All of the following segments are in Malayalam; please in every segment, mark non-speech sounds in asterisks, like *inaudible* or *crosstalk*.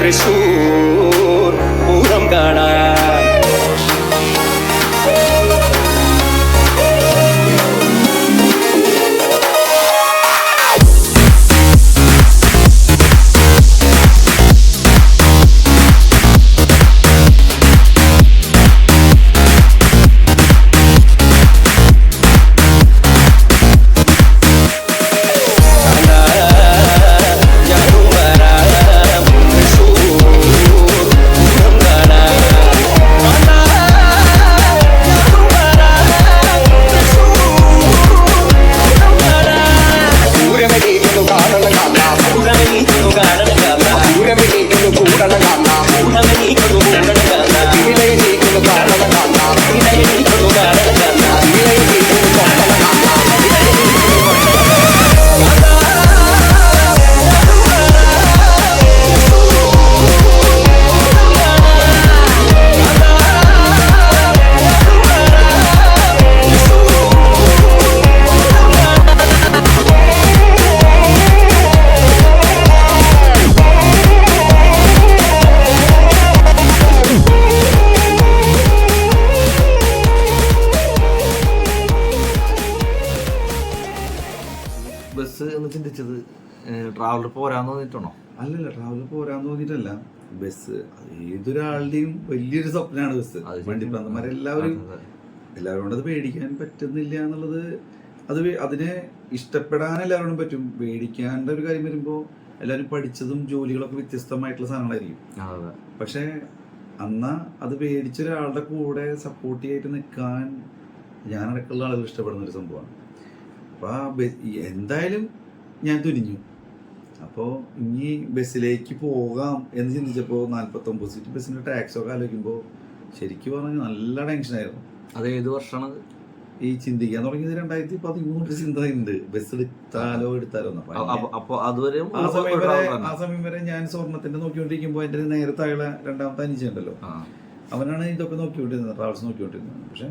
resumo ചിന്തിച്ചത് ട്രാവലർ പോരാന്ന് തോന്നിട്ടാണോ അല്ലല്ല ട്രാവൽ പോരാന്ന് തോന്നിയിട്ടല്ല. ബസ്. ഏതൊരാളുടെയും വലിയൊരു സ്വപ്നമാണ് ബസ്. വണ്ടിപ്രാന്തന്മാരെല്ലാവരും എല്ലാവരും കൊണ്ട് അത് പേടിക്കാൻ പറ്റുന്നില്ല എന്നുള്ളത് അത് അതിനെ ഇഷ്ടപ്പെടാൻ എല്ലാവരോടും പറ്റും. പേടിക്കാണ്ട ഒരു കാര്യം വരുമ്പോ എല്ലാവരും പഠിച്ചതും ജോലികളൊക്കെ വ്യത്യസ്തമായിട്ടുള്ള സാധനങ്ങളായിരിക്കും. പക്ഷെ അന്ന് അത് പേടിച്ച ഒരാളുടെ കൂടെ സപ്പോർട്ടീവായിട്ട് നിൽക്കാൻ ഞാനടക്കമുള്ള ആളുകൾ ഇഷ്ടപ്പെടുന്ന ഒരു സംഭവമാണ്. അപ്പോൾ ആ എന്തായാലും ഞാൻ തുനിഞ്ഞു. അപ്പോൾ ഇനി ബസ്സിലേക്ക് പോകാം എന്ന് ചിന്തിച്ചപ്പോൾ നാൽപ്പത്തൊമ്പത് സീറ്റ് ബസ്സിന്റെ ടാക്സൊക്കെ ആലോചിക്കുമ്പോൾ ശരിക്കും പറഞ്ഞാൽ നല്ല ടെൻഷനായിരുന്നു അത് ഏത് വർഷമാണ് ഈ ചിന്തിക്കാൻ തുടങ്ങിയത് രണ്ടായിരത്തി പതിമൂന്നിൽ ചിന്ത ഉണ്ട് ബസ് എടുത്താലോ എടുത്താലോ. അപ്പൊ അതുവരെ ആ സമയം വരെ ആ സമയം വരെ ഞാൻ സ്വർണത്തിന്റെ നോക്കിക്കൊണ്ടിരിക്കുമ്പോൾ എന്റെ നേരത്തെ അയാളെ രണ്ടാമത്തെ അനിച്ചുണ്ടല്ലോ അവനാണ് ഇതൊക്കെ നോക്കിക്കൊണ്ടിരുന്നത് ട്രാവൽസ് നോക്കിക്കൊണ്ടിരുന്നത്. പക്ഷെ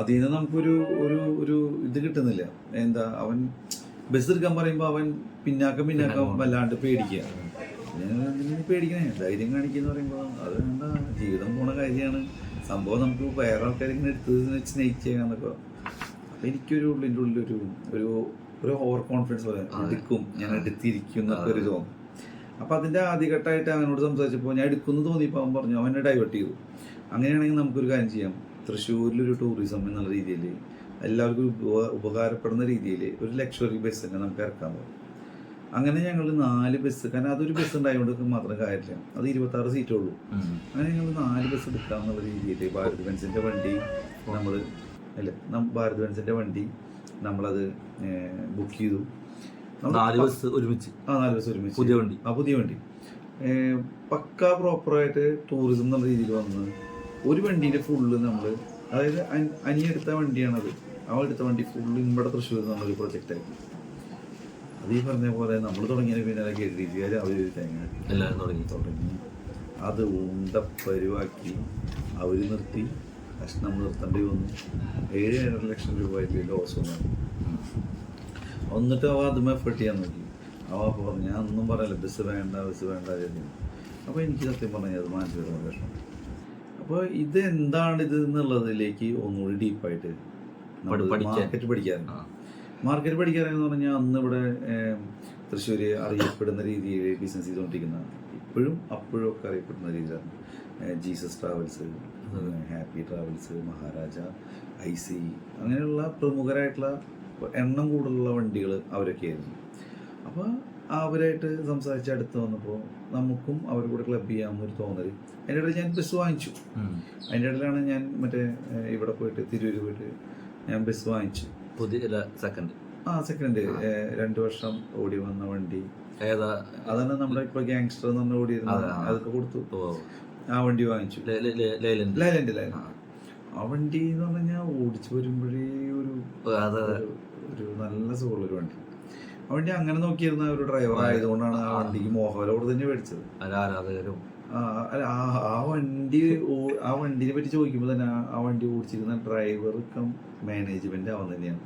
അതിൽ നിന്ന് നമുക്കൊരു ഒരു ഒരു ഇത് കിട്ടുന്നില്ല. എന്താ അവൻ ബസ് എടുക്കാൻ പറയുമ്പോൾ അവൻ പിന്നാക്കം പിന്നാക്കം വല്ലാണ്ട് പേടിക്കുക. പേടിക്കണേ? ധൈര്യം കാണിക്കുന്ന പറയുമ്പോൾ അത് എന്താ ജീവിതം പോണ കാര്യമാണ്. സംഭവം നമുക്ക് വേറെ ആൾക്കാരെ ഇങ്ങനെ എടുത്തത് ചെയ്യാന്നൊക്കെ അപ്പൊ എനിക്കൊരു ഉള്ളിന്റെ ഉള്ളിൽ ഒരു ഒരു ഒരു ഓവർ കോൺഫിഡൻസ് പോലെ എടുക്കും. ഞാൻ എടുത്തിരിക്കും എന്നൊക്കെ ഒരു തോന്നും അപ്പൊ അതിന്റെ ആദ്യഘട്ടമായിട്ട് അവനോട് സംസാരിച്ചപ്പോൾ ഞാൻ എടുക്കുന്നു തോന്നിയപ്പോൾ അവൻ പറഞ്ഞു അവനെ ഡൈവേർട്ട് ചെയ്തു. അങ്ങനെയാണെങ്കിൽ നമുക്കൊരു കാര്യം ചെയ്യാം. തൃശ്ശൂരിലൊരു ടൂറിസം എന്നുള്ള രീതിയിൽ എല്ലാവർക്കും ഉപ- ഉപകാരപ്പെടുന്ന രീതിയിൽ ഒരു ലക്ഷറി ബസ് തന്നെ നമുക്ക് ഇറക്കാൻ പോകും അങ്ങനെ ഞങ്ങൾ നാല് ബസ് കാരണം അതൊരു ബസ് ഉണ്ടായതുകൊണ്ട് മാത്രം കാര്യമില്ല. അത് ഇരുപത്തി ആറ് സീറ്റേ ഉള്ളൂ അങ്ങനെ ഞങ്ങൾ നാല് ബസ് എടുക്കാമെന്നുള്ള രീതിയിൽ ഭാരത് ബെൻസിന്റെ വണ്ടി നമ്മൾ അല്ല ഭാരത് ബെൻസിന്റെ വണ്ടി നമ്മളത് ബുക്ക് ചെയ്തു. നാല് ബസ് ഒരുമിച്ച്? ആ നാല് ബസ് ഒരുമിച്ച്. പുതിയ വണ്ടി? ആ പുതിയ വണ്ടി. പക്ക പ്രോപ്പറായിട്ട് ടൂറിസം എന്നുള്ള രീതിയിൽ വന്ന് ഒരു വണ്ടീന്റെ ഫുള്ള് നമ്മൾ അതായത് അനി- എടുത്ത വണ്ടിയാണത്. അവൾ എടുത്ത വണ്ടി ഫുള്ള് ഇവിടെ തൃശ്ശൂർ നമ്മളൊരു പ്രൊജക്റ്റ് ആക്കി. അത് ഈ പറഞ്ഞ പോലെ നമ്മൾ തുടങ്ങിയതിന് പിന്നെ കേട്ടിരിക്കുക അവർ തേങ്ങ എല്ലാവരും തുടങ്ങി. തുടങ്ങി. അത് ഉണ്ട പരിവാക്കി അവർ നിർത്തി നമ്മൾ നിർത്തേണ്ടി വന്നു. ഏഴ് ഏഴര ലക്ഷം രൂപ ആയിട്ട് ലോസ് വന്നു. എന്നിട്ട് അവ അതും എഫേർട്ട് ചെയ്യാൻ നോക്കി. അവ പറഞ്ഞു ഞാൻ ഒന്നും പറയല്ല ബസ് വേണ്ട ബസ് വേണ്ട അപ്പോൾ എനിക്ക് സത്യം പറഞ്ഞാൽ അത് മാനസികമായ വിഷമം. അപ്പോൾ ഇത് എന്താണ് ഇത് എന്നുള്ളതിലേക്ക് ഒന്നുകൂടി ഡീപ്പായിട്ട്. മാർക്കറ്റ് പഠിക്കാൻ. എന്ന് മാർക്കറ്റ് പഠിക്കാനെന്ന് പറഞ്ഞാൽ അന്ന് ഇവിടെ തൃശ്ശൂർ അറിയപ്പെടുന്ന രീതിയിൽ ബിസിനസ് ചെയ്തുകൊണ്ടിരിക്കുന്ന ഇപ്പോഴും അപ്പോഴും ഒക്കെ അറിയപ്പെടുന്ന രീതിയിലാണ്. Jesus Travels Happy Travels Maharaja I C അങ്ങനെയുള്ള പ്രമുഖരായിട്ടുള്ള എണ്ണം കൂടുതലുള്ള വണ്ടികൾ അവരൊക്കെയായിരുന്നു. അപ്പോൾ അവരായിട്ട് സംസാരിച്ച് അടുത്ത് വന്നപ്പോൾ നമുക്കും അവരുടെ കൂടെ ക്ലബ് ചെയ്യാമെന്നൊരു തോന്നൽ. അതിന്റെ ഇടയിൽ ഞാൻ ബസ് വാങ്ങിച്ചു. അതിന്റെ ഇടയിലാണ് ഞാൻ മറ്റേ ഇവിടെ പോയിട്ട് തിരൂർ പോയിട്ട് ഞാൻ ബസ് വാങ്ങിച്ചു. പുതിയ സെക്കൻഡ് ആ സെക്കൻഡ് രണ്ടു വർഷം ഓടി വന്ന വണ്ടി. ഏതാ? അതാണ് നമ്മുടെ ഇപ്പൊ ഗ്യാങ്സ്റ്റർ എന്ന് പറഞ്ഞ ഓടിയിരുന്നത് അതെ, അതൊക്കെ കൊടുത്തു. ആ വണ്ടി വാങ്ങിച്ചു. ലൈലൻഡ്. ലൈലൻഡ് ആ. വണ്ടി എന്ന് പറഞ്ഞാൽ ഓടിച്ചു വരുമ്പോഴേ ഒരു- ഒരു നല്ല സുഖമുള്ളൊരു വണ്ടി. വണ്ടി അങ്ങനെ നോക്കിയിരുന്ന ഒരു ഡ്രൈവർ ആയതുകൊണ്ടാണ് ആ വണ്ടിക്ക് മോഹൻലോട് തന്നെ മേടിച്ചത് അല്ല ആരാധകരും. ആ അല്ല ആ വണ്ടി ആ വണ്ടിനെ പറ്റി ചോദിക്കുമ്പോൾ തന്നെ ആ- വണ്ടി ഓടിച്ചിരുന്ന ഡ്രൈവർ കം മാനേജ്മെന്റ് അവൻ തന്നെയാണ്.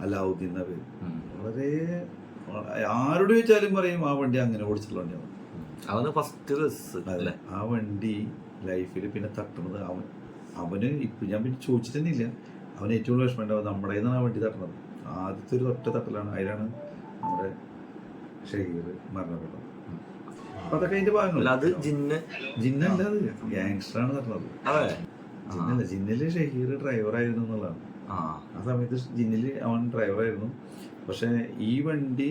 അലാവുദ്ദീൻ എന്ന പേര്. വളരെ ആരോട് ചോദിച്ചാലും പറയും ആ വണ്ടി അങ്ങനെ ഓടിച്ചിട്ടുള്ള വണ്ടിയാണ്. അവന് ഫസ്റ്റ് അല്ലേ? ആ വണ്ടി ലൈഫിൽ പിന്നെ തട്ടുന്നത് അവൻ. അവന് ഇപ്പം ഞാൻ പിന്നെ ചോദിച്ചിട്ടില്ല അവന് ഏറ്റവും കൂടുതൽ വിഷമം ഉണ്ടാവും നമ്മുടെ നിന്നാണ് ആ വണ്ടി തട്ടണത് ആദ്യത്തെ ഒരു ഒറ്റ തട്ടലാണ്. അതിലാണ് നമ്മുടെ ഷഹീർ മരണപ്പെട്ടത് അപ്പൊ അതൊക്കെ അതിന്റെ ഭാഗങ്ങൾ അത് ജിന്ന്. ജിന്നല്ല അത്? ഗ്യാങ്സ്റ്ററാണ് അതെ. ജിന്നല്ല ജിന്നിൽ ഷഹീർ ഡ്രൈവർ ആയിരുന്നു എന്നുള്ളതാണ്. ആ. സമയത്ത് ജിന്നിൽ അവൻ ഡ്രൈവറായിരുന്നു പക്ഷെ ഈ വണ്ടി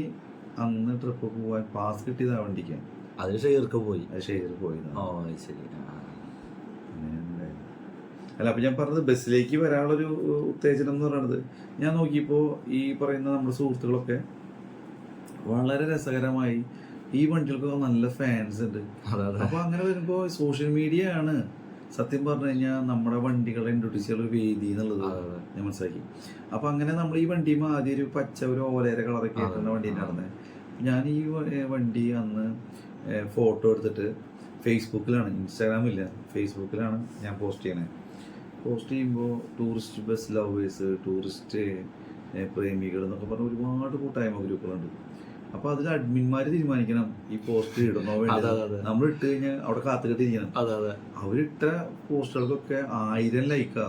അന്ന് ട്രിപ്പ് പോവാൻ പാസ് കിട്ടിയത് ആ വണ്ടിക്കാണ് അത് ഷെയർക്ക് പോയി. അത് ഷെയർ പോയി ഓ ശരി. അല്ല അപ്പൊ ഞാൻ പറഞ്ഞത് ബസ്സിലേക്ക് വരാനുള്ളൊരു ഉത്തേജനം എന്ന് പറയുന്നത്. ഞാൻ നോക്കിയപ്പോൾ ഈ പറയുന്ന നമ്മുടെ സുഹൃത്തുക്കളൊക്കെ വളരെ രസകരമായി ഈ വണ്ടികൾക്കൊക്കെ നല്ല ഫാൻസ് ഉണ്ട്. അപ്പൊ അങ്ങനെ വരുമ്പോ സോഷ്യൽ മീഡിയ ആണ് സത്യം പറഞ്ഞു കഴിഞ്ഞാൽ നമ്മുടെ വണ്ടികളെ ഇൻട്രൊഡ്യൂസ് ചെയ്യുന്ന ഒരു വേദി എന്നുള്ളത്. ഞാൻ മനസ്സിലാക്കി. അപ്പൊ അങ്ങനെ നമ്മൾ ഈ വണ്ടി ആദ്യം ഒരു പച്ച ഒരു ഓലേര കളറൊക്കെ ആയിട്ടുള്ള വണ്ടി. നടന്നത് ഞാൻ ഈ വണ്ടി അന്ന് ഫോട്ടോ എടുത്തിട്ട് ഫേസ്ബുക്കിലാണ് ഇൻസ്റ്റാഗ്രാമില്ല ഫേസ്ബുക്കിലാണ് ഞാൻ പോസ്റ്റ് ചെയ്യണേ. പോസ്റ്റ് ചെയ്യുമ്പോൾ ടൂറിസ്റ്റ് ബസ് ലവേഴ്സ് ടൂറിസ്റ്റ് പ്രേമികൾ എന്നൊക്കെ പറഞ്ഞ ഒരുപാട് കൂട്ടായ്മ ഗ്രൂപ്പുകളുണ്ട് അപ്പൊ അതിൽ അഡ്മിന്മാര് തീരുമാനിക്കണം. ഈ പോസ്റ്റർ ഇടണോ. നമ്മൾ ഇട്ട് കഴിഞ്ഞാൽ അവിടെ കാത്തുകെട്ടിരിക്കണം അവരിട്ട പോസ്റ്ററുകൾക്കൊക്കെ ആയിരം ലൈക്കാ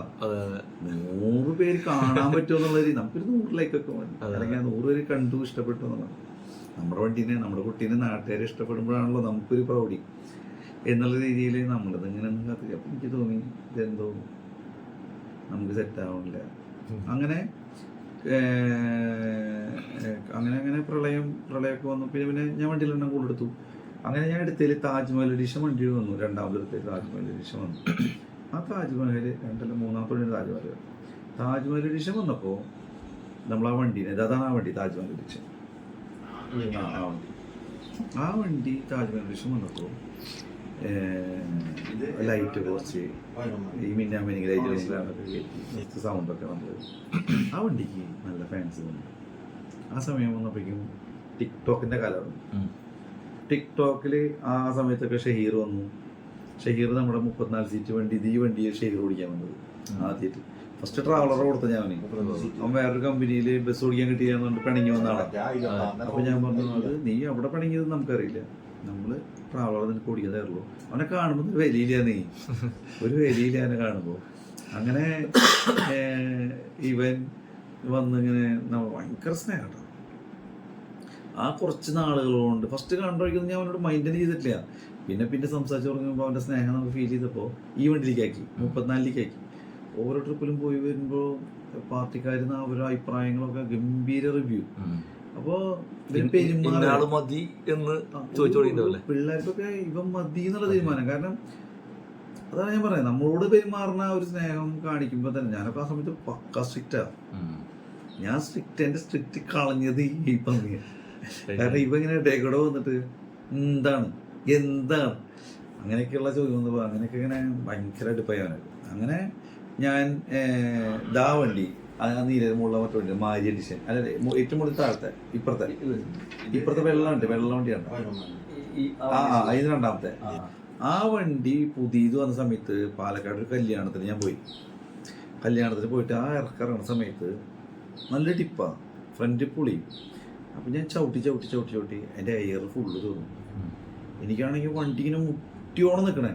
നൂറ് പേര് കാണാൻ പറ്റുമെന്നുള്ള രീതി. നമുക്കൊരു നൂറ് ലൈക്കൊക്കെ മതി. അല്ലെങ്കിൽ നൂറ് പേര് കണ്ടു ഇഷ്ടപ്പെട്ടു എന്നുള്ളത്. നമ്മുടെ വണ്ടീനെ നമ്മുടെ കുട്ടീനെ നാട്ടുകാരെ ഇഷ്ടപ്പെടുമ്പോഴാണല്ലോ നമുക്കൊരു പ്രൗഢി. എന്നുള്ള രീതിയിൽ നമ്മളിത് ഇങ്ങനെ അപ്പം എനിക്ക് തോന്നി ഇതെന്തോ നമുക്ക് സെറ്റ് ആവണില്ല. അങ്ങനെ അങ്ങനെ അങ്ങനെ പ്രളയം പ്രളയമൊക്കെ വന്നു. പിന്നെ പിന്നെ ഞാൻ വണ്ടിയിലെണ്ണം കൊണ്ടെടുത്തു അങ്ങനെ ഞാൻ എടുത്തതിൽ താജ്മഹൽ എഡിഷൻ വണ്ടിയിൽ വന്നു. രണ്ടാമത് എടുത്തതിൽ താജ്മഹൽ എഡിഷൻ വന്നു. ആ താജ്മഹൽ രണ്ടല്ല മൂന്നാമത്തെ വണ്ടി താജ്മഹൽ താജ്മഹൽ എഡിഷൻ വന്നപ്പോൾ നമ്മൾ ആ വണ്ടീനെ ഇത് അതാണ് ആ വണ്ടി താജ്മഹൽ എഡിഷൻ ആ ആ വണ്ടി. ആ വണ്ടി താജ്മഹൽ എഡിഷൻ വന്നപ്പോൾ ലൈറ്റ് കുറച്ച് ഈ മിന്നാമിനിങ് ലൈറ്റ് സൗണ്ടൊക്കെ വന്നത്. ആ വണ്ടിക്ക് നല്ല ഫാൻസ് ഉണ്ട്. ആ സമയം വന്നപ്പോഴേക്കും ടിക്ടോക്കിന്റെ കാലമാണ്. ടിക്ടോക്കിൽ ആ സമയത്തൊക്കെ ഷഹീർ വന്നു. ഷഹീർ നമ്മുടെ മുപ്പത്തിനാല് സീറ്റ് വണ്ടി ഇത് ഈ വണ്ടിയെ ഷഹീർ ഓടിക്കാൻ വന്നത് ആദ്യത്തെ ഫസ്റ്റ് ട്രാവലർ കൊടുത്ത ഞാൻ. അവൻ വേറൊരു കമ്പനിയിൽ ബസ് ഓടിക്കാൻ കിട്ടിയെന്നുകൊണ്ട് പിണങ്ങി വന്നാണ് അപ്പൊ ഞാൻ പറഞ്ഞത് നീ അവിടെ പിണങ്ങിയത് നമുക്കറിയില്ല. നമ്മൾ പ്രാവളത്തിന് നിനക്ക് ഉള്ളൂ അവനെ കാണുമ്പോൾ ഒരു വിലയില്ല നീ. ഒരു വിലയില്ല അവനെ കാണുമ്പോൾ അങ്ങനെ ഇവൻ വന്നിങ്ങനെ നമ്മൾ ഭയങ്കര സ്നേഹം ആ കുറച്ച് നാളുകൾ കൊണ്ട് ഫസ്റ്റ് കണ്ടുപിടിക്കുന്നത് ഞാൻ അവനോട് മൈൻഡ് ചെയ്തിട്ടില്ല. പിന്നെ പിന്നെ സംസാരിച്ചു തുടങ്ങുമ്പോൾ അവന്റെ സ്നേഹം നമുക്ക് ഫീൽ ചെയ്തപ്പോൾ ഈ വണ്ടിയിലേക്കാക്കി മുപ്പത്തിനാലിലേക്കാക്കി. ഓരോ ട്രിപ്പിലും പോയി വരുമ്പോൾ പാർട്ടിക്കാരുന്ന അവരുടെ അഭിപ്രായങ്ങളൊക്കെ ഗംഭീര റിവ്യൂ ഇന്നയാൾ മതി എന്ന് പിള്ളേർക്കൊക്കെ ഇവൻ മതി എന്നുള്ള തീരുമാനം. കാരണം അതാണ് ഞാൻ പറയുന്നത്. നമ്മളോട് പെരുമാറുന്ന ഒരു സ്നേഹം കാണിക്കുമ്പോൾ തന്നെ ഞാനൊക്കെ ആ സമയത്ത് പക്ക സ്ട്രിക്റ്റാ. ഞാൻ സ്ട്രിക്റ്റ് എന്റെ സ്ട്രിക്റ്റ് കളഞ്ഞത് ഈ പന്നിയ. കാരണം ഇവ ഇങ്ങനെ ഡേക്കോടെ വന്നിട്ട് എന്താണ്? എന്താണ്? അങ്ങനെയൊക്കെയുള്ള ചോദ്യം വന്നപ്പോൾ അങ്ങനെയൊക്കെ ഇങ്ങനെ ഭയങ്കരമായിട്ട് പയ്യാനായിട്ട് അങ്ങനെ ഞാൻ ദാവണ്ടി ദാ വണ്ടി. നീലയുടെ മുകളിലെ മറ്റു വണ്ടി മാരി എഡിഷൻ അല്ലെ ഏറ്റവും കൂടുതൽ താഴത്തെ ഇപ്പുറത്തെ. ഇപ്പുറത്തെ വെള്ള വണ്ടി വെള്ളം വണ്ടിയാണ് ആ അതിന് രണ്ടാമത്തെ. ആ. വണ്ടി പുതിയത് വന്ന സമയത്ത് പാലക്കാട് ഒരു കല്യാണത്തിന് ഞാൻ പോയി. കല്യാണത്തിന് പോയിട്ട് ആ ഇറക്കിറങ്ങുന്ന സമയത്ത് നല്ല ടിപ്പാണ് ഫ്രണ്ട് പുളി. അപ്പം ഞാൻ ചവിട്ടി ചവിട്ടി ചവിട്ടി ചവിട്ടി എന്റെ എയർ ഫുള്ള് തോന്നും. എനിക്കാണെങ്കിൽ വണ്ടി ഇങ്ങനെ മുട്ടിയോണം നിൽക്കണേ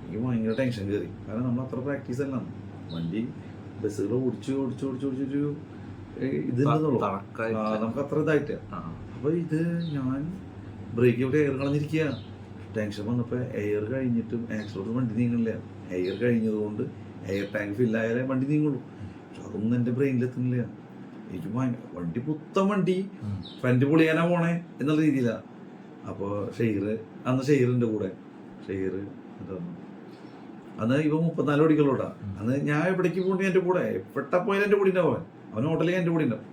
എനിക്ക് ഭയങ്കര ടെൻഷൻ കയറി കാരണം നമ്മൾ അത്ര പ്രാക്ടീസ് അല്ല. വണ്ടി ബസ്സുകൾ ഓടിച്ചു ഓടിച്ചു ഓടിച്ചു ഓടിച്ചു ഇത് നമുക്ക് അത്ര ഇതായിട്ട്. അപ്പൊ ഇത് ഞാൻ ബ്രേക്ക് ഇവിടെ എയർ കളഞ്ഞിരിക്കുക ടെൻഷൻ വന്നപ്പോൾ എയർ കഴിഞ്ഞിട്ടും ആക്സിലോട്ട് വണ്ടി നീങ്ങണില്ല. എയർ കഴിഞ്ഞതുകൊണ്ട് എയർ ടാങ്ക് ഫില്ലായാലേ വണ്ടി നീങ്ങുള്ളൂ. പക്ഷെ അതൊന്നും എന്റെ ബ്രെയിനിൽ എത്തുന്നില്ല എനിക്ക് വണ്ടി പുത്തൻ വണ്ടി. ഫ്രണ്ട് പൊളിയാനാ പോണേ എന്നുള്ള രീതിയിലാണ് അപ്പോൾ ഷെയർ അന്ന് ഷെയറിന്റെ കൂടെ. ഷെയർ എന്താണ്? അന്ന് ഇവ മുപ്പത്തിനാല് ഓടിക്കലോട്ടാ അന്ന് ഞാൻ എവിടേക്ക് പോകണ്ടി എന്റെ കൂടെ. എവിടെ പോയാലും എന്റെ കൂടെ ഉണ്ടാവും അവൻ. ഹോട്ടലിൽ എന്റെ കൂടെ ഉണ്ടാവും.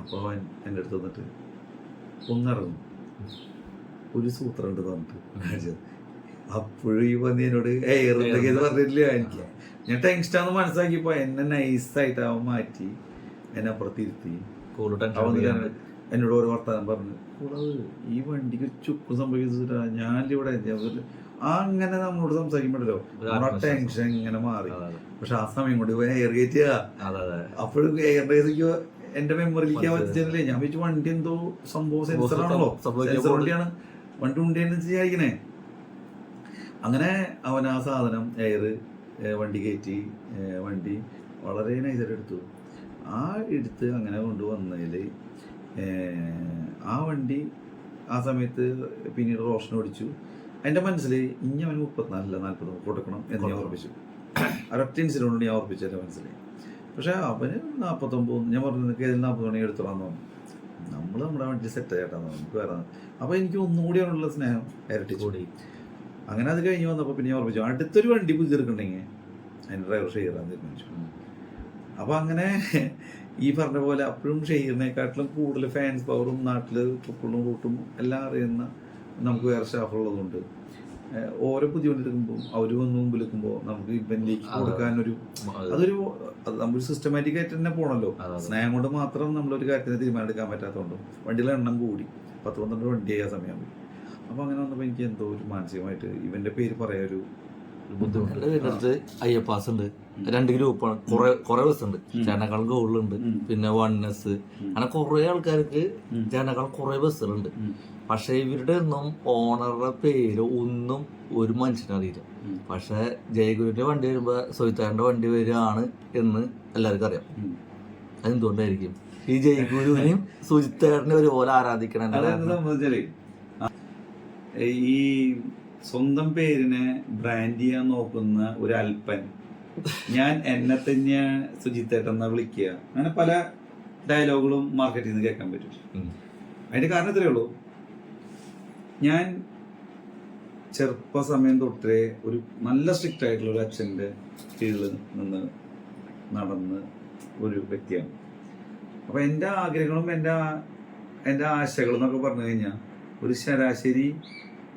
അപ്പോൾ അവൻ എന്റെ അടുത്ത് വന്നിട്ട് ഒന്നിറങ്ങും. ഒരു സൂത്രം ഉണ്ട് തന്നിട്ട്. അപ്പോഴും ഈ വന്ന് എന്നോട് പറഞ്ഞില്ല ഉണ്ടെങ്കിൽ ഇത് പറഞ്ഞിട്ടില്ല എനിക്ക്. ഞാൻ ടെൻഷനാന്ന് മനസ്സിലാക്കിയപ്പോ എന്നെ നൈസായിട്ട് അവൻ മാറ്റി എന്നെ അപ്പുറത്തിരുത്തി അവൻ എന്നോട് ഒരു വർത്താനം പറഞ്ഞു. കൂടാതെ ഈ വണ്ടിക്ക് ചുക്കും സംഭവിച്ചിട്ടാ ഞാനിവിടെ ആ അങ്ങനെ നമ്മളോട് സംസാരിക്കുമ്പോഴല്ലോ നമ്മുടെ ടെൻഷൻ ഇങ്ങനെ മാറി. പക്ഷെ ആ സമയം കൊണ്ട് പോയി എയർ ഗേറ്റ് അപ്പോഴും എയർ റേസിക്ക് എന്റെ മെമ്മറിയിലേക്ക്. പറ്റില്ലേ ഞാൻ വെച്ച് വണ്ടി എന്തോ സംഭവം സെൻസർ സംഭവം ആണല്ലോ. സംഭവിക്കാൻ സെൻസർ വണ്ടിയാണ്. വണ്ടി ഉണ്ടെന്ന് വിചാരിക്കണേ. അങ്ങനെ അവൻ ആ സാധനം എയർ വണ്ടി കയറ്റി വണ്ടി വളരെ നൈസായിട്ട് എടുത്തു. ആ എടുത്ത് അങ്ങനെ കൊണ്ടുവന്നതിൽ ആ വണ്ടി ആ സമയത്ത് പിന്നീട് റോഷൻ ഓടിച്ചു എന്റെ മനസ്സിൽ ഇനി അവന് മുപ്പത്തിനാലില്ല നാൽപ്പത് കൊടുക്കണം എന്ന് ഞാൻ ഓർപ്പിച്ചു ഒരൊറ്റ ഇൻസിഡന്റ് ഞാൻ ഓർപ്പിച്ചു എന്റെ മനസ്സിൽ പക്ഷേ അവന് നാൽപ്പത്തൊമ്പത് ഞാൻ പറഞ്ഞു നിനക്ക് ഏതിൽ നാൽപ്പത് മണി എടുത്തോളാന്ന് പറഞ്ഞു. നമ്മൾ നമ്മുടെ വണ്ടി സെറ്റ് ആയിട്ടാണ് നമുക്ക് വേറെ. അപ്പോൾ എനിക്ക് ഒന്നുകൂടി അവനുള്ള സ്നേഹം ഇരട്ടി കൂടി. അങ്ങനെ അത് കഴിഞ്ഞ് വന്നപ്പോൾ പിന്നെ ഞാൻ ഓർപ്പിച്ചു അടുത്തൊരു വണ്ടി പുതിയ തീർക്കണ്ടെങ്കിൽ അതിന്റെ ഡ്രൈവർ ഷെയറാൻ തീരുമാനിച്ചു. അപ്പോൾ അങ്ങനെ ഈ പറഞ്ഞ പോലെ അപ്പോഴും ഷെയറിനെക്കാട്ടിലും കൂടുതൽ ഫാൻസ് പവറും നാട്ടിൽ ട്രിപ്പിളും റൂട്ടും എല്ലാം അറിയുന്ന നമുക്ക് വേറെ സ്റ്റാഫുള്ളതുകൊണ്ട് ഓരോ പുതിയ വണ്ടി എടുക്കുമ്പോൾ അവർ വന്ന് മുമ്പിൽ നിൽക്കുമ്പോൾ നമുക്ക് ഇവന്റിലേക്ക് കൊടുക്കാൻ കൊടുക്കാനൊരു അതൊരു അത് നമ്മൾ സിസ്റ്റമാറ്റിക് ആയിട്ട് തന്നെ പോകണല്ലോ. സ്നേഹം കൊണ്ട് മാത്രം നമ്മളൊരു കാര്യത്തിന് തീരുമാനമെടുക്കാൻ പറ്റാത്തതുകൊണ്ടും വണ്ടിയിലെ എണ്ണം കൂടി. പത്ത് പന്ത്രണ്ട് ആയ സമയം. അപ്പോൾ അങ്ങനെ വന്നപ്പോൾ എനിക്ക് എന്തോ ഒരു മാനസികമായിട്ട് ഇവന്റെ പേര് പറയാ ഒരു ബുദ്ധിമുട്ട്. രണ്ട് ഗ്രൂപ്പാണ്. കുറെ കുറെ ബസ് ഉണ്ട് ചേട്ടനേക്കാളും ഗോൾഡുണ്ട് പിന്നെ വണ്ണസ് അങ്ങനെ കുറെ ആൾക്കാർക്ക് ജനകൾ കുറെ ബസ്സുകളുണ്ട് പക്ഷെ ഇവരുടെ ഒന്നും ഓണറുടെ പേര് ഒന്നും ഒരു മനുഷ്യനറിയില്ല പക്ഷെ ജയഗുരുവിന്റെ വണ്ടി വരുമ്പോ സൊയ്ത്താറിന്റെ വണ്ടി വരികയാണ് എന്ന് എല്ലാവർക്കും അറിയാം. അതെന്തുകൊണ്ടായിരിക്കും? ഈ ജയഗുരുവിനെയും സുജിത്തേട്ടനെ ഒരുപോലെ ആരാധിക്കണം ഈ സ്വന്തം പേരിനെ ബ്രാൻഡ് ചെയ്യാൻ നോക്കുന്ന ഒരു അല്പൻ ഞാൻ എന്നെ തന്നെ സുജിത്തേട്ടൻ എന്നാ വിളിക്കുക. അങ്ങനെ പല ഡയലോഗുകളും മാർക്കറ്റിൽ നിന്ന് കേൾക്കാൻ പറ്റും. അതിന്റെ കാരണം ഇത്രയേ ഉള്ളൂ. ഞാൻ ചെറുപ്പ സമയം തൊട്ടേ ഒരു നല്ല സ്ട്രിക്റ്റ് ആയിട്ടുള്ള ഒരു അച്ഛന്റെ കീഴിൽ നിന്ന് നടന്ന് ഒരു വ്യക്തിയാണ്. അപ്പോൾ എന്റെ ആഗ്രഹങ്ങളും എന്റെ എന്റെ എന്റെ ആശകളും എന്നൊക്കെ പറഞ്ഞു കഴിഞ്ഞാൽ ഒരു ശരാശരി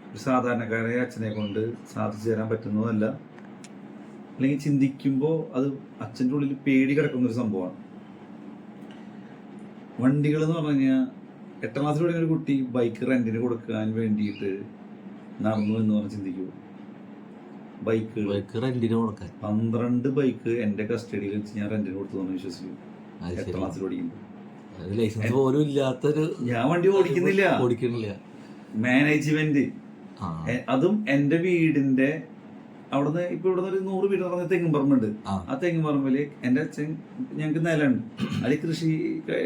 ഒരു സാധാരണക്കാരെ അച്ഛനെ കൊണ്ട് സാധിച്ചു തരാൻ പറ്റുന്നതല്ല. അല്ലെങ്കിൽ ചിന്തിക്കുമ്പോൾ അത് അച്ഛന്റെ ഉള്ളിൽ പേടി കിടക്കുന്ന ഒരു സംഭവമാണ്. വണ്ടികൾ എന്ന് പറഞ്ഞു കഴിഞ്ഞാൽ എട്ടാം ക്ലാസ്സിൽ പഠിക്കുന്ന ഒരു കുട്ടി ബൈക്ക് റെന്റിന് കൊടുക്കാൻ വേണ്ടിയിട്ട് നടന്നു എന്ന് പറഞ്ഞ് ചിന്തിക്കൂ. ബൈക്ക് ബൈക്ക് റെന്റിന് കൊടുക്കാൻ. പന്ത്രണ്ട് ബൈക്ക് എന്റെ കസ്റ്റഡിയിൽ വെച്ച് ഞാൻ റെന്റിന് കൊടുത്തു എന്ന് വിശ്വസിക്കും എട്ടാം ക്ലാസ്സിൽ പഠിക്കുമ്പോൾ ലൈസൻസ് പോലും ഇല്ലാത്തൊരു ഞാൻ വണ്ടി ഓടിക്കുന്നില്ല. ഓടിക്കുന്നില്ല. മാനേജ്മെന്റ്. അതും എന്റെ വീടിന്റെ അവിടുന്ന് ഇപ്പൊ ഇവിടുന്ന് ഒരു നൂറ് വീട് പറഞ്ഞ തെങ്ങും പറമ്പുണ്ട് ആ. തെങ്ങും പറമ്പിൽ എന്റെ അച്ഛൻ ഞങ്ങൾക്ക് നിലമുണ്ട് അതിൽ കൃഷി നെൽ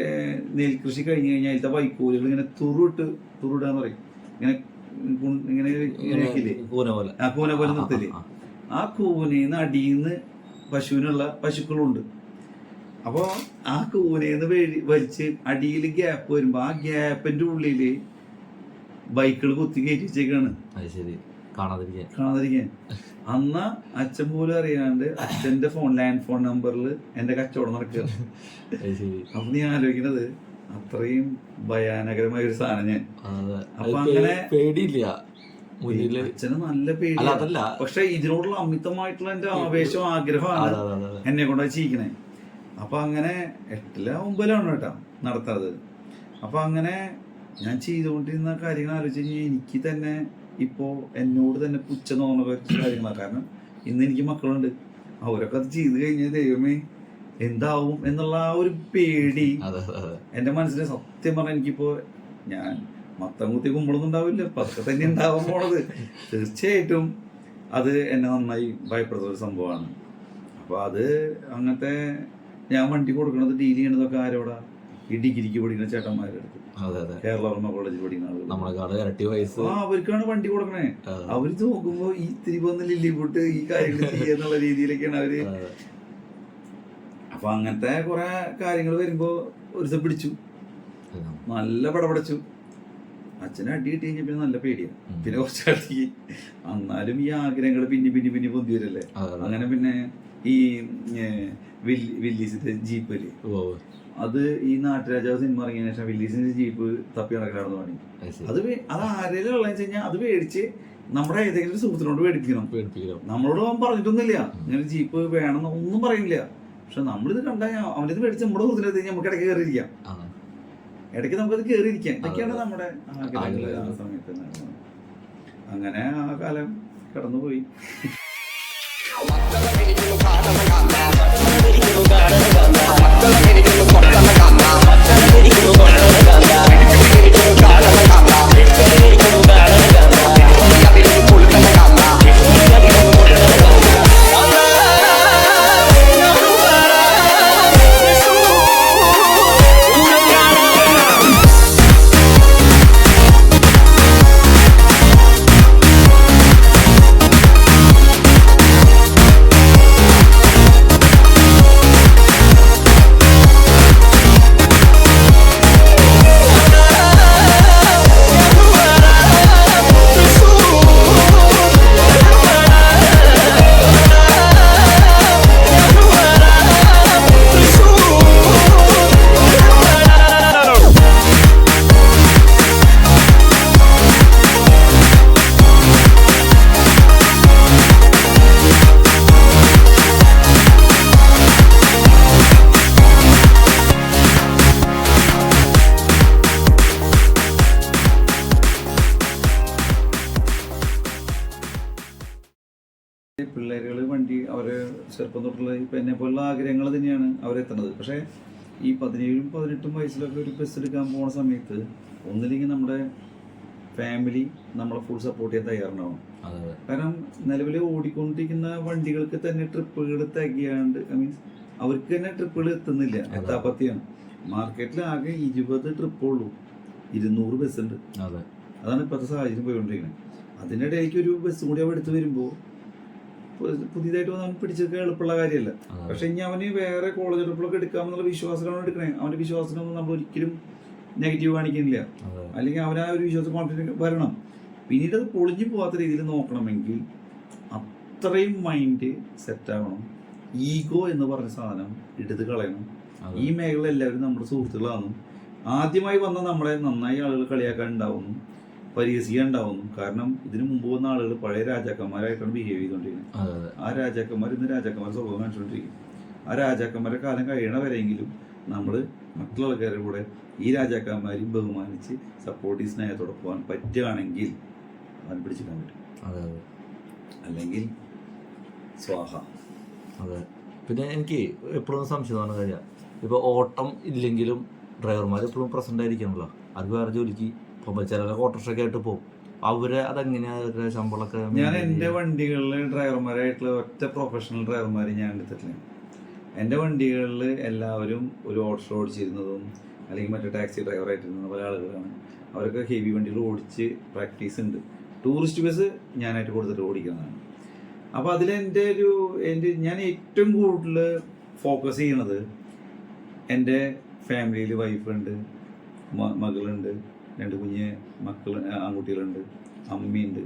നെൽകൃഷി കഴിഞ്ഞു കഴിഞ്ഞാൽ അതിലത്തെ വൈക്കോലുകൾ ഇങ്ങനെ തുറുട്ട് തുറുടാന്ന് പറയും. ഇങ്ങനെ ഇങ്ങനെ? കൂന പോലെ. ആ കൂന പോലെ നിർത്തിൽ ആ, നിർത്തില്ലേ? ആ. ആ. കൂനയിന്ന് അടിയിന്ന് പശുവിനുള്ള പശുക്കളുണ്ട്. അപ്പോൾ ആ കൂനയിന്ന് വേടി വലിച്ച് അടിയിൽ ഗ്യാപ്പ് വരുമ്പോൾ ആ ഗ്യാപ്പിന്റെ ഉള്ളിൽ ബൈക്കുകൾ കുത്തി കയറ്റി വെച്ചേക്കാണ്. കാണാതിരിക്കാൻ. കാണാതിരിക്കാൻ. അന്ന് അച്ഛൻ പോലും അറിയാണ്ട് അച്ഛന്റെ ഫോൺ ലാൻഡ് ഫോൺ നമ്പറിൽ എന്റെ കച്ചവടം നടക്കുക. അപ്പൊ നീ ആലോചിക്കുന്നത് അത്രയും ഭയാനകരമായ ഒരു സാധനം ഞാൻ. അപ്പൊ അങ്ങനെ- പേടിയില്ല. അച്ഛന് നല്ല പേടി അതല്ല. പക്ഷെ ഇതിനോടുള്ള അമിതമായിട്ടുള്ള എന്റെ ആവേശവും ആഗ്രഹമാണ് എന്നെ കൊണ്ട് ചെയ്യിക്കണേ അപ്പൊ അങ്ങനെ എട്ടില ഒമ്പതിലാണ് കേട്ടോ നടത്താറ്. അപ്പൊ അങ്ങനെ ഞാൻ ചെയ്തുകൊണ്ടിരുന്ന കാര്യങ്ങൾ ആലോചിച്ച് കഴിഞ്ഞാൽ എനിക്ക് തന്നെ ഇപ്പോ എന്നോട് തന്നെ പുച്ഛ തോന്നുന്ന കുറച്ച് കാര്യങ്ങളാണ്. കാരണം ഇന്ന് എനിക്ക് മക്കളുണ്ട്. അവരൊക്കെ അത് ചെയ്ത് കഴിഞ്ഞാൽ ദൈവമേ എന്താവും എന്നുള്ള ആ ഒരു പേടി. എന്റെ മനസ്സിന് സത്യം പറഞ്ഞാൽ എനിക്കിപ്പോ ഞാൻ മത്തം കുത്തി കുമ്പളൊന്നും ഉണ്ടാവില്ല. പക്ഷെ തന്നെ ഉണ്ടാവാൻ പോണത്. തീർച്ചയായിട്ടും അത് എന്നെ നന്നായി ഭയപ്പെടുന്ന ഒരു സംഭവമാണ്. അപ്പൊ അത് അങ്ങനത്തെ ഞാൻ വണ്ടി കൊടുക്കണത് ഡീൽ ചെയ്യണതൊക്കെ ആരോടാ? ഈ ഡിഗ്രിക്ക് പഠിക്കുന്ന ചേട്ടന്മാരുടെ അടുത്ത്. അതെ അതെ. കേരളവർമ്മ കോളേജിൽ പഠിക്കുന്ന ആളുകൾ. നമ്മളെക്കാട് ഇരട്ടി വയസ്സ്. ആ അവർക്കാണ് വണ്ടി കൊടുക്കണേ. അവർ നോക്കുമ്പോ ഈ ഇത്തിരി പോന്ന് ലില്ലിപുട്ട് ഈ കാര്യങ്ങൾ ചെയ്യാന്നുള്ള രീതിയിലൊക്കെയാണ് അവർ. അപ്പൊ അങ്ങനത്തെ കുറെ കാര്യങ്ങൾ വരുമ്പോ ഒരു ദിവസം പിടിച്ചു. നല്ല പടപടച്ചു. അച്ഛനെ അടി കിട്ടി കഴിഞ്ഞ പിന്നെ നല്ല പേടിയാണ് പിന്നെ കുറച്ച് അടി. എന്നാലും ഈ ആഗ്രഹങ്ങൾ പിന്നെ പിന്നെ പിന്നെ പൊന്തി വരല്ലേ. അങ്ങനെ പിന്നെ ഈ വില്ലീസിന്റെ ജീപ്പൽ. അത് ഈ നാട്ടുരാജാവ് സിനിമ ഇറങ്ങിയതിനു ശേഷം വില്ലീസിന്റെ ജീപ്പ് തപ്പി നടക്കലാണെന്ന് പറഞ്ഞു. അത്. അത് ആരെങ്കിലും ഉള്ളതെന്ന് വെച്ച് കഴിഞ്ഞാൽ അത് മേടിച്ച് നമ്മുടെ ഏതെങ്കിലും ഒരു സുഹൃത്തിനോട് മേടിപ്പിക്കണം. നമ്മളോട് അവൻ പറഞ്ഞിട്ടൊന്നുമില്ല. ഇങ്ങനെ ജീപ്പ് വേണമെന്ന് ഒന്നും പറയുന്നില്ല പക്ഷെ നമ്മളിത് കണ്ടാൽ അവനിത് മേടിച്ച് നമ്മുടെ സുഹൃത്തിനെടുത്ത് കഴിഞ്ഞാൽ നമുക്ക് ഇടയ്ക്ക് കയറിയിരിക്കാം. ഇടയ്ക്ക് നമുക്കത് കയറിയിരിക്കാം. ഇതൊക്കെയാണ്. നമ്മുടെ ആ സമയത്ത് അങ്ങനെ ആ കാലം കടന്നുപോയി. *laughs* Watch the got a gun now. Watch got a gun now. Watch got a gun. അവരെത്തുന്നത് പക്ഷേ ഈ പതിനേഴും പതിനെട്ടും വയസ്സിലൊക്കെ ഒരു ബസ് എടുക്കാൻ പോകുന്ന സമയത്ത് ഒന്നില്ലെങ്കിൽ നമ്മുടെ ഫാമിലി നമ്മളെ ഫുൾ സപ്പോർട്ട് ചെയ്യാൻ തയ്യാറുണ്ടാവും കാരണം നിലവിൽ ഓടിക്കൊണ്ടിരിക്കുന്ന വണ്ടികൾക്ക് തന്നെ ട്രിപ്പുകൾ തികയാണ്ട് ഐ മീൻസ് അവർക്ക് തന്നെ ട്രിപ്പുകൾ എത്തുന്നില്ല. എത്താപ്പത്തിയാണ് മാർക്കറ്റിൽ ആകെ ഇരുപത് ട്രിപ്പുള്ളൂ ഇരുന്നൂറ് ബസ് ഉണ്ട്. അതെ. അതാണ് ഇപ്പോഴത്തെ സാഹചര്യം പോയിക്കൊണ്ടിരിക്കുന്നത്. അതിനിടയ്ക്ക് ഒരു ബസ് കൂടി അവിടെ എടുത്ത് വരുമ്പോൾ പുതിയതായിട്ട് വന്ന് അവൻ പിടിച്ചെടുക്കാൻ എളുപ്പമുള്ള കാര്യമല്ല. പക്ഷെ ഇനി അവന് വേറെ കോളേജ് ട്രിപ്പിലൊക്കെ എടുക്കാമെന്നുള്ള വിശ്വാസത്തിലാണ് എടുക്കണേ. അവന്റെ വിശ്വാസത്തിനൊന്നും നമ്മൾ ഒരിക്കലും നെഗറ്റീവ് കാണിക്കുന്നില്ല. അല്ലെങ്കിൽ അവൻ ആ ഒരു വിശ്വാസം കോൺഫിഡൻസ് വരണം. പിന്നീട് അത് പൊളിഞ്ഞു പോകാത്ത രീതിയിൽ നോക്കണമെങ്കിൽ അത്രയും മൈൻഡ് സെറ്റ് ആവണം. ഈഗോ എന്ന് പറഞ്ഞ സാധനം എടുത്ത് കളയണം. ഈ മേഖല എല്ലാവരും നമ്മുടെ സുഹൃത്തുക്കളാണ് ആദ്യമായി വന്ന നമ്മളെ നന്നായി ആളുകൾ കളിയാക്കാൻ ഉണ്ടാവുന്നു പരിഹസിക്കാൻ ഉണ്ടാവുന്നു കാരണം ഇതിനു മുമ്പ് വന്ന ആളുകൾ പഴയ രാജാക്കന്മാരായിട്ടാണ് ബിഹേവ് ചെയ്തുകൊണ്ടിരിക്കുന്നത് അതെ ആ രാജാക്കന്മാർ ഇന്ന് രാജാക്കന്മാർ സ്വഭാവം കാണിച്ചുകൊണ്ടിരിക്കും ആ രാജാക്കന്മാരെ കാലം കഴിയണ വരെയെങ്കിലും നമ്മൾ മറ്റുള്ള ആൾക്കാരുടെ കൂടെ ഈ രാജാക്കന്മാരെയും ബഹുമാനിച്ച് സപ്പോർട്ടീവ് സ്നേഹത്തോടെ പോകാൻ പറ്റുകയാണെങ്കിൽ അവൻ പിടിച്ചിടാൻ പറ്റും. അല്ലെങ്കിൽ സ്വാഹ. അതെ. പിന്നെ എനിക്ക് എപ്പോഴും സംശയം തോന്നുന്ന കാര്യം ഇപ്പോൾ ഓട്ടം ഇല്ലെങ്കിലും ഡ്രൈവർമാർ എപ്പോഴും പ്രസന്റ് ആയിരിക്കണല്ലോ. അത് വേറെ ജോലിക്ക് പോകുമ്പോൾ ചിലരൊക്കെ ഓട്ടോറിക്ഷയൊക്കെ ആയിട്ട് പോകും അവർ അതെങ്ങനെയാ ശമ്പളമൊക്കെ ഞാൻ എന്റെ എന്റെ വണ്ടികളിൽ ഡ്രൈവർമാരായിട്ടുള്ള ഒറ്റ പ്രൊഫഷണൽ ഡ്രൈവർമാരെ ഞാൻ എടുത്തിട്ടില്ല. എന്റെ വണ്ടികളിൽ എല്ലാവരും ഒരു ഓട്ടോ ഓടിച്ചിരുന്നതും അല്ലെങ്കിൽ മറ്റേ ടാക്സി ഡ്രൈവറായിട്ടിരുന്ന പല ആളുകളാണ്. അവരൊക്കെ ഹെവി വണ്ടികൾ ഓടിച്ച് പ്രാക്ടീസ് ഉണ്ട്. ടൂറിസ്റ്റ് ബസ് ഞാനായിട്ട് കൊടുത്തിട്ട് ഓടിക്കുന്നതാണ്. അപ്പോൾ അതിൽ എന്റെ ഒരു എന്റെ ഞാൻ ഏറ്റവും കൂടുതൽ ഫോക്കസ് ചെയ്യുന്നത് എന്റെ ഫാമിലിയിൽ വൈഫുണ്ട് മകളുണ്ട്. രണ്ട് കുഞ്ഞ് മക്കൾ ആൺകുട്ടികളുണ്ട് അമ്മയുണ്ട്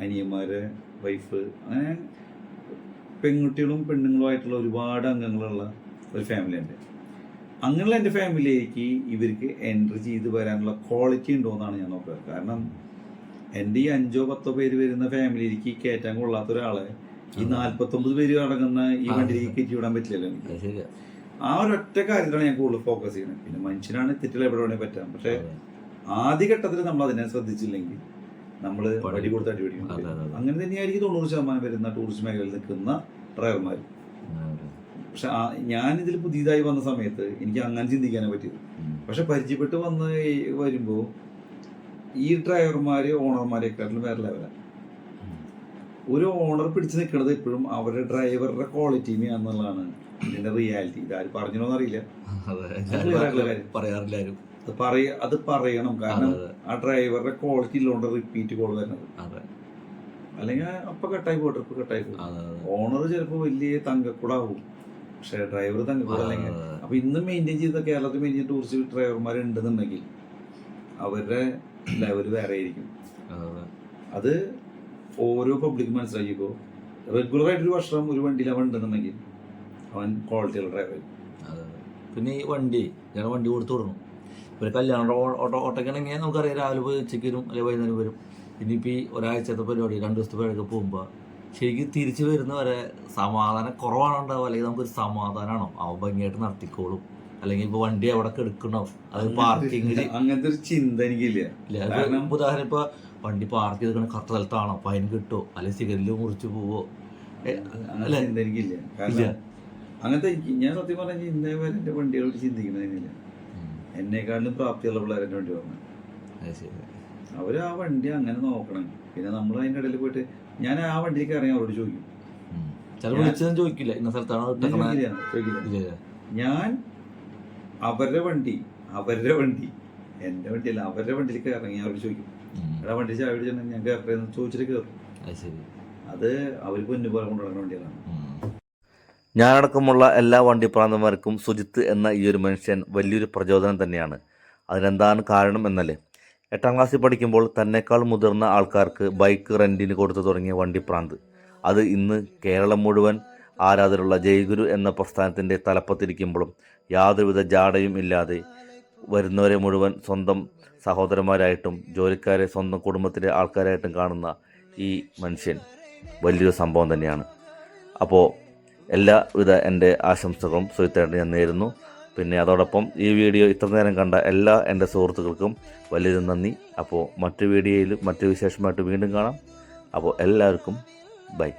അനിയന്മാരെ വൈഫ് അങ്ങനെ പെൺകുട്ടികളും പെണ്ണുങ്ങളുമായിട്ടുള്ള ഒരുപാട് അംഗങ്ങളുള്ള ഒരു ഫാമിലി ഉണ്ട് അങ്ങനെയുള്ള എന്റെ ഫാമിലിയിലേക്ക് ഇവർക്ക് എൻട്രി ചെയ്ത് വരാനുള്ള ക്വാളിറ്റി ഉണ്ടോ എന്നാണ് ഞാൻ നോക്കുക. കാരണം എന്റെ ഈ അഞ്ചോ പത്തോ പേര് വരുന്ന ഫാമിലിയിലേക്ക് കയറ്റാൻ കൊള്ളാത്ത ഒരാളെ ഈ നാല്പത്തൊമ്പത് പേര് അടങ്ങുന്ന ഈ. വണ്ടിയിലേക്ക് കയറ്റി വിടാൻ പറ്റില്ലല്ലോ എനിക്ക്. ആ ഒരൊറ്റ കാര്യത്തിലാണ് ഞാൻ കൂടുതൽ ഫോക്കസ് ചെയ്യുന്നത്. പിന്നെ മനുഷ്യനാണ് തെറ്റിൽ എവിടെ വേണേ പറ്റാം. പക്ഷേ. ആദ്യഘട്ടത്തിൽ നമ്മൾ അതിനെ ശ്രദ്ധിച്ചില്ലെങ്കിൽ നമ്മൾ. വടി കൊടുത്ത് അടിപിടിക്കും. അങ്ങനെ തന്നെയായിരിക്കും തൊണ്ണൂറ് ശതമാനം വരുന്ന ടൂറിസ്റ്റ് മേഖലയിൽ നിൽക്കുന്ന ഡ്രൈവർമാർ പക്ഷെ ഞാൻ ഇതിൽ പുതിയതായി വന്ന സമയത്ത് എനിക്ക് അങ്ങനെ ചിന്തിക്കാനേ പറ്റിയത്. പക്ഷെ പരിചയപ്പെട്ട് വന്ന് വരുമ്പോൾ ഈ ഡ്രൈവർമാര് ഓണർമാരെക്കാട്ടിലും വേറെ ലെവലാണ്. ഒരു ഓണർ പിടിച്ചു നിൽക്കുന്നത് എപ്പോഴും അവരുടെ ഡ്രൈവറുടെ ക്വാളിറ്റി ഇതിന്റെ റിയാലിറ്റി ഇതാരും പറഞ്ഞോന്നറിയില്ല. പറയാറില്ല അത് പറയ അത് പറയണം. കാരണം ആ ഡ്രൈവറുടെ ക്വാളിറ്റി ഇല്ലോണ്ട് റിപ്പീറ്റ് കോൾ തന്നെ. അല്ലെങ്കിൽ അപ്പൊ കട്ടായി പോകും ട്രിപ്പ് കട്ടായി പോകും ഓണർ ചിലപ്പോ വലിയ തങ്കക്കൂടാവും. പക്ഷെ ഡ്രൈവർ തങ്കക്കൂട അല്ലെങ്കിൽ. അപ്പൊ ഇന്ന് മെയിന്റെയിൻ ചെയ്ത കേരളത്തിൽ മെയിന്റെയിൻ ടൂറിസ്റ്റ് ഡ്രൈവർമാർ ഉണ്ടെന്നുണ്ടെങ്കിൽ അവരുടെ ലെവൽ വേറെ ആയിരിക്കും. അതെ, ഓരോ പബ്ലിക് മനസ്സിലാക്കിയപ്പോൾ റെഗുലർ ആയിട്ട് ഒരു വർഷം ഒരു വണ്ടിയിൽ അവൻ ഉണ്ടെന്നുണ്ടെങ്കിൽ അവൻ ക്വാളിറ്റിയുള്ള ഡ്രൈവർ. പിന്നെ ഈ വണ്ടി ഞാൻ വണ്ടി കൊടുത്തു വിടണം. ഒരു കല്യാണം ഓട്ടോ ഓട്ടോ ഓട്ടോക്കാണെങ്കിൽ നമുക്കറിയാം രാവിലെ പോയി ഉച്ചയ്ക്ക് വരും അല്ലെങ്കിൽ വൈകുന്നേരം വരും. ഇനിയിപ്പോൾ ഈ ഒരാഴ്ചത്തെ പരിപാടി രണ്ട് ദിവസത്തെ പരിപാടിയൊക്കെ പോകുമ്പോൾ ശരിക്കും തിരിച്ചു വരുന്നവരെ സമാധാനം കുറവാണ് ഉണ്ടാവുക? അല്ലെങ്കിൽ നമുക്കൊരു സമാധാനമാണോ അവൻ ഭംഗിയായിട്ട് നടത്തിക്കോളും. അല്ലെങ്കിൽ ഇപ്പൊ വണ്ടി അവിടെ എടുക്കണോ അത് പാർക്കിംഗ് അങ്ങനത്തെ ഒരു ചിന്ത എനിക്കില്ല. ഉദാഹരണം ഇപ്പൊ വണ്ടി പാർക്ക് ചെയ്തിരിക്കണ കറക്റ്റ് സ്ഥലത്താണോ? ഫൈൻ കിട്ടുമോ അല്ലെങ്കിൽ സിഗരറ്റിൽ മുറിച്ചു പോവോ? അങ്ങനത്തെ? ചിന്ത എനിക്കില്ല. അങ്ങനത്തെ ഞാൻ സത്യം പറഞ്ഞ വരെ എന്റെ വണ്ടികളോട് ചിന്തിക്കുന്നതിനില്ല ഉം, എന്നെക്കാട്ടിലും പ്രാപ്തിയുള്ള പിള്ളേർ എന്റെ വണ്ടി വന്നു. അവർ ആ വണ്ടി അങ്ങനെ നോക്കണം. പിന്നെ നമ്മൾ അതിന്റെ ഇടയിൽ പോയിട്ട് ഞാൻ ആ വണ്ടിക്ക് ഇറങ്ങി അവരോട് ചോദിക്കും. ചോദിക്കില്ല. ഇന്ന സ്ഥലത്താണോ ഞാൻ അവരുടെ വണ്ടി അവരുടെ വണ്ടി എന്റെ വണ്ടിയല്ല അവരുടെ വണ്ടിയിലേക്ക് ഇറങ്ങി അവരോട് ചോദിക്കും. എടാ വണ്ടി ചായ ഞാൻ കയറട്ടെ എന്ന് ചോദിച്ചിട്ട് കയറും. അത് അവർ പൊന്നു പോലെ കൊണ്ടുനടക്കുന്ന വണ്ടികളാണ്. ഞാനടക്കമുള്ള എല്ലാ വണ്ടിപ്രാന്തന്മാർക്കും സുജിത്ത് എന്ന ഈ ഒരു മനുഷ്യൻ വലിയൊരു പ്രചോദനം തന്നെയാണ്. അതിനെന്താണ് കാരണം എന്നല്ലേ? എട്ടാം ക്ലാസ്സിൽ പഠിക്കുമ്പോൾ തന്നെക്കാൾ മുതിർന്ന ആൾക്കാർക്ക് ബൈക്ക് റെന്റിന് കൊടുത്തു തുടങ്ങിയ വണ്ടിപ്രാന്ത്. അത് ഇന്ന് കേരളം മുഴുവൻ ആരാധരുള്ള ജയഗുരു എന്ന പ്രസ്ഥാനത്തിന്റെ തലപ്പത്തിരിക്കുമ്പോഴും യാതൊരുവിധ ജാടയും ഇല്ലാതെ വരുന്നവരെ മുഴുവൻ സ്വന്തം സഹോദരന്മാരായിട്ടും ജോലിക്കാരെ സ്വന്തം കുടുംബത്തിലെ ആൾക്കാരായിട്ടും കാണുന്ന ഈ മനുഷ്യൻ വലിയൊരു സംഭവം തന്നെയാണ്. അപ്പോൾ എല്ലാവിധ എന്റെ ആശംസകളും സുഹൃത്തായിട്ട് ഞാൻ നേരുന്നു. പിന്നെ അതോടൊപ്പം ഈ വീഡിയോ ഇത്ര നേരം കണ്ട എല്ലാ എന്റെ സുഹൃത്തുക്കൾക്കും വലിയൊരു നന്ദി. അപ്പോൾ മറ്റു വീഡിയോയിൽ മറ്റു വിശേഷമായിട്ട് വീണ്ടും കാണാം. അപ്പോൾ എല്ലാവർക്കും ബൈ.